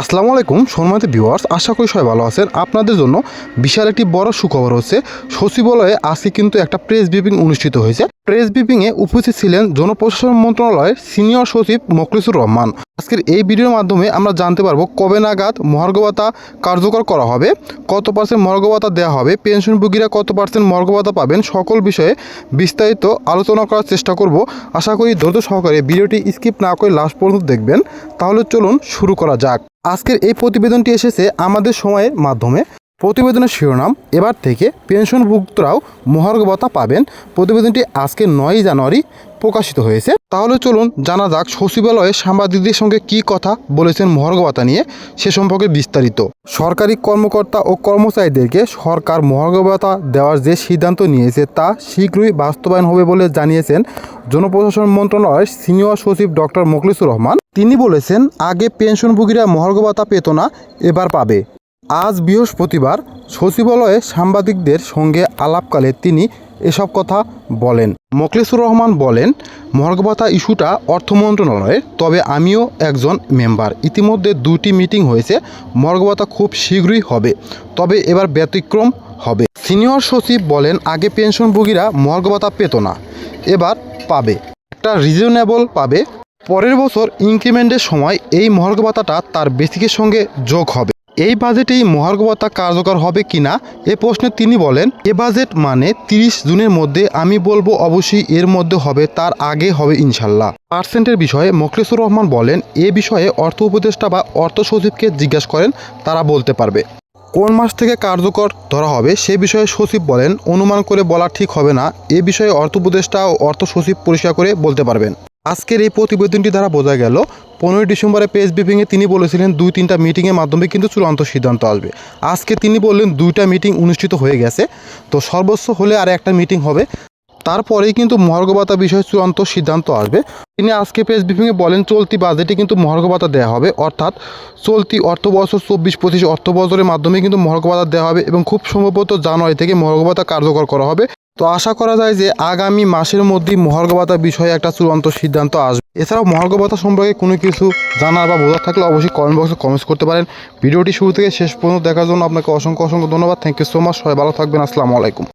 আসসালামু আলাইকুম, সম্মানিত ভিউয়ার্স আশা করি সবাই ভালো আছেন। আপনাদের জন্য বিশাল একটি বড় সুখবর হচ্ছে, সচিবালয়ে আজকে কিন্তু একটা প্রেস ব্রিফিং অনুষ্ঠিত হয়েছে। প্রেস ব্রিফিংয়ে উপস্থিত ছিলেন জনপ্রশাসন মন্ত্রণালয়ের সিনিয়র সচিব মখলিসুর রহমান। আজকের এই ভিডিওর মাধ্যমে আমরা জানতে পারব কবে নাগাদ মহার্ঘভাতা কার্যকর করা হবে, কত পার্সেন্ট মহার্ঘভাতা দেওয়া হবে পেনশনভোগীরা কত পার্সেন্ট মহার্ঘভাতা পাবেন, সকল বিষয়ে বিস্তারিত আলোচনা করার চেষ্টা করব। আশা করি ধৈর্য সহকারে ভিডিওটি স্কিপ না করে লাস্ট পর্যন্ত দেখবেন। তাহলে চলুন শুরু করা যাক। আজকের এই প্রতিবেদনটি এসেছে আমাদের সময়ের মাধ্যমে। প্রতিবেদনের শিরোনাম, এবার থেকে পেনশনভুক্তরাও মহার্ঘ ভাতা পাবেন। প্রতিবেদনটি আজকে নয়ই জানুয়ারি প্রকাশিত হয়েছে। তাহলে চলুন জানা যাক সচিবালয়ে সাংবাদিকদের সঙ্গে কি কথা বলেছেন মহার্ঘ ভাতা নিয়ে, সে সম্পর্কে বিস্তারিত। সরকারি কর্মকর্তা ও কর্মচারীদেরকে সরকার মহার্ঘ ভাতা দেওয়ার যে সিদ্ধান্ত নিয়েছে তা শীঘ্রই বাস্তবায়ন হবে বলে জানিয়েছেন জনপ্রশাসন মন্ত্রণালয়ের সিনিয়র সচিব ডক্টর মোখলিসুর রহমান। তিনি বলেছেন, আগে পেনশনভোগীরা মহার্ঘ ভাতা পেত না, এবার পাবে। আজ বৃহস্পতিবার সচিবালয়ে সাংবাদিকদের সঙ্গে আলাপকালে তিনি এসব কথা বলেন। মোখলেসুর রহমান বলেন মহার্ঘভাতা ইস্যুটা অর্থ মন্ত্রণালয়ের, তবে আমিও একজন মেম্বার। ইতিমধ্যে দুটি মিটিং হয়েছে মহার্ঘভাতা খুব শীঘ্রই হবে, তবে এবার ব্যতিক্রম হবে। সিনিয়র সচিব বলেন, আগে পেনশনভোগীরা মহার্ঘ ভাতা পেত না, এবার পাবে। একটা রিজনেবল পাবে। পরের বছর ইনক্রিমেন্টের সময় এই মহার্ঘ তার বেসিকের সঙ্গে যোগ হবে। এই বাজেটেই মহার্ঘ ভাতা কার্যকর হবে কিনা এ প্রশ্নে তিনি বলেন, এ বাজেট মানে তিরিশ জুনের মধ্যে আমি বলব অবশ্যই এর মধ্যে হবে, তার আগে হবে ইনশাল্লাহ। পার্সেন্টের বিষয়ে মোখলেসুর রহমান বলেন, এ বিষয়ে অর্থ উপদেষ্টা বা অর্থ সচিবকে জিজ্ঞাসা করেন, তারা বলতে পারবে। কোন মাস থেকে কার্যকর ধরা হবে সে বিষয়ে সচিব বলেন, অনুমান করে বলা ঠিক হবে না, এ বিষয়ে অর্থ উপদেষ্টা ও অর্থ সচিব পরিষ্কার করে বলতে পারবেন। আজকের এই প্রতিবেদনটি দ্বারা বোঝা গেল, পনেরোই ডিসেম্বরে প্রেস ব্রিফিংয়ে তিনি বলেছিলেন, দুই তিনটা মিটিংয়ের মাধ্যমে কিন্তু চূড়ান্ত সিদ্ধান্ত আসবে। আজকে তিনি বললেন, দুইটা মিটিং অনুষ্ঠিত হয়ে গেছে। তো সর্বোচ্চ হলে আর একটা মিটিং হবে। তারপরেই কিন্তু মহার্ঘ ভাতা বিষয়ে চূড়ান্ত সিদ্ধান্ত আসবে। তিনি আজকে প্রেস ব্রিফিংয়ে বলেন, চলতি বাজেটে কিন্তু মহার্ঘ ভাতা দেওয়া হবে। অর্থাৎ চলতি অর্থ বছর চব্বিশ, পঁচিশ অর্থ বছরের মাধ্যমে কিন্তু মহার্ঘ ভাতা দেওয়া হবে এবং খুব সম্ভবত জানুয়ারি থেকে মহার্ঘ ভাতা কার্যকর করা হবে। তো আশা করা যায় যে আগামী মাসের মধ্যেই মহার্ঘ ভাতা বিষয়ে একটা চূড়ান্ত সিদ্ধান্ত আসবে। এছাড়াও মহার্ঘ ভাতা সম্পর্কে কোনো কিছু জানার বা বোঝার থাকলে অবশ্যই কমেন্ট বক্সে কমেন্টস করতে পারেন। ভিডিওটি শুরু থেকে শেষ পর্যন্ত দেখার জন্য আপনাকে অসংখ্য অসংখ্য ধন্যবাদ। থ্যাংক ইউ সো মাচ সবাই ভালো থাকবেন। আসসালামু আলাইকুম।